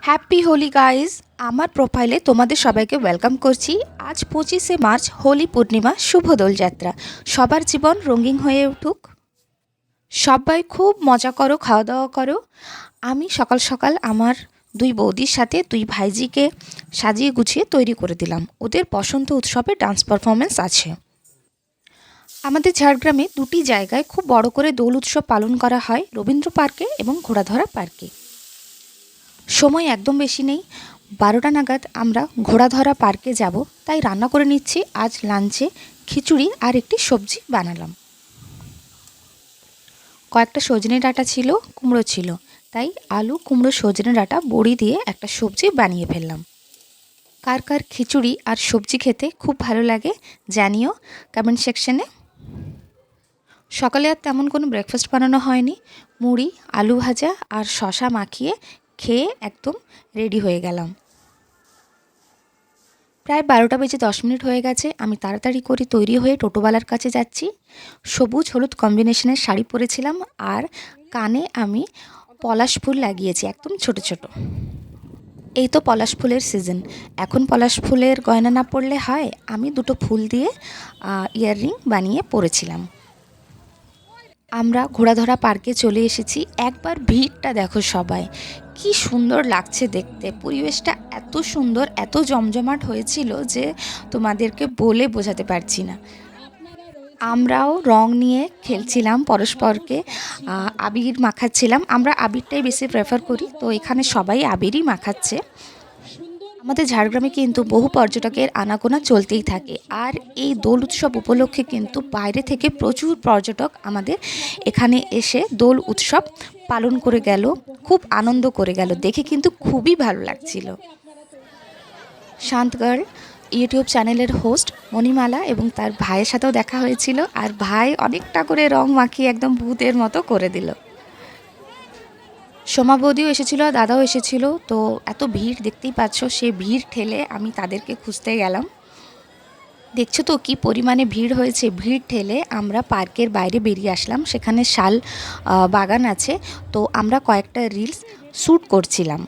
Happy Holi guys আমার প্রোফাইলে তোমাদের সবাইকে ওয়েলকাম করছি। আজ পঁচিশে মার্চ, হোলি পূর্ণিমা, শুভ দোলযাত্রা। সবার জীবন রঙিন হয়ে উঠুক। সবাই খুব মজা করো খাওয়া দাওয়া করো। আমি সকাল সকাল আমার দুই বৌদির সাথে, দুই ভাইজিকে সাজিয়ে গুছিয়ে তৈরি করে দিলাম। ওদের বসন্ত উৎসবে ডান্স পারফরমেন্স আছে। আমাদের ঝাড়গ্রামে দুটি জায়গায় খুব বড় করে দোল উৎসব পালন করা হয়। রবীন্দ্র পার্কে এবং ঘোড়াধরা পার্কে। সময় একদম বেশি নেই। বারোটা নাগাদ আমরা ঘোড়াধরা পার্কে যাব, তাই রান্না করে নিচ্ছি। আজ লাঞ্চে খিচুড়ি আর একটি সবজি বানালাম। কয়েকটা সজনে ডাঁটা ছিল, কুমড়ো ছিল, তাই আলু, কুমড়ো, সজনে ডাঁটা, বড়ি দিয়ে একটা সবজি বানিয়ে ফেললাম। কার কার খিচুড়ি আর সবজি খেতে খুব ভালো লাগে জানিও কমেন্ট সেকশনে সকালে আর তেমন কোনো ব্রেকফাস্ট বানানো হয়নি। মুড়ি, আলু ভাজা আর শশা মাখিয়ে খেয়ে একদম রেডি হয়ে গেলাম। প্রায় বারোটা বেজে দশ মিনিট হয়ে গেছে। আমি তাড়াতাড়ি করে তৈরি হয়ে টোটোওয়ালার কাছে যাচ্ছি। সবুজ হলুদ কম্বিনেশনের শাড়ি পরেছিলাম আর কানে আমি পলাশ ফুল লাগিয়েছি, একদম ছোট ছোট। এই তো পলাশ ফুলের সিজন এখন পলাশ ফুলের গয়না না পরলে হয়, আমি দুটো ফুল দিয়ে ইয়াররিং বানিয়ে পরেছিলাম। আমরা ঘোড়াধরা পার্কে চলে এসেছি। একবার ভিড়টা দেখো সবাই। কি সুন্দর লাগছে দেখতে। পরিবেশটা এত সুন্দর, এত জমজমাট হয়েছিল যে তোমাদেরকে বলে বোঝাতে পারছি না। আমরাও রং নিয়ে খেলছিলাম পরস্পরকে আবির মাখাচ্ছিলাম। আমরা আবিরটাই বেশি প্রেফার করি। তো এখানে সবাই আবিরই মাখাচ্ছে। আমাদের ঝাড়গ্রামে কিন্তু বহু পর্যটকের আনাগোনা চলতেই থাকে। আর এই দোল উৎসব উপলক্ষে কিন্তু বাইরে থেকে প্রচুর পর্যটক আমাদের এখানে এসে দোল উৎসব পালন করে গেল, খুব আনন্দ করে গেল। দেখে কিন্তু খুবই ভালো লাগছিল। শান্ত গার্ল ইউটিউব চ্যানেলের হোস্ট মণিমালা এবং তার ভাইয়ের সাথেও দেখা হয়েছিল। আর ভাই অনেকটা করে রং মাখিয়ে একদম ভূতের মতো করে দিল। সোমা বৌদিও এসেছিল, দাদাও এসেছিল, তো এত ভিড় দেখতেই পাচ্ছ, সে ভিড় ঠেলে আমি তাদেরকে খুঁজতে গেলাম। দেখছ তো কি পরিমাণে ভিড় হয়েছে, ভিড় ঠেলে আমরা পার্কের বাইরে বেরিয়ে আসলাম, সেখানে শাল বাগান আছে, তো আমরা কয়েকটা রিলস শ্যুট করছিলাম।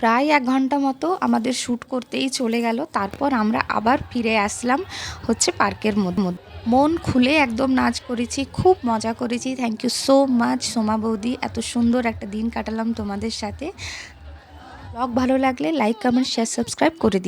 প্রায় এক ঘণ্টা মতো আমাদের শ্যুট করতেই চলে গেল, তারপর আমরা আবার ফিরে আসলাম হচ্ছে পার্কের মধ্যে। মন খুলে একদম নাচ করেছি, খুব মজা করেছি। Thank you so much Soma বৌদি। এত সুন্দর একটা দিন কাটালাম তোমাদের সাথে। ব্লগ ভালো লাগলে লাইক কমেন্ট শেয়ার সাবস্ক্রাইব করে দিই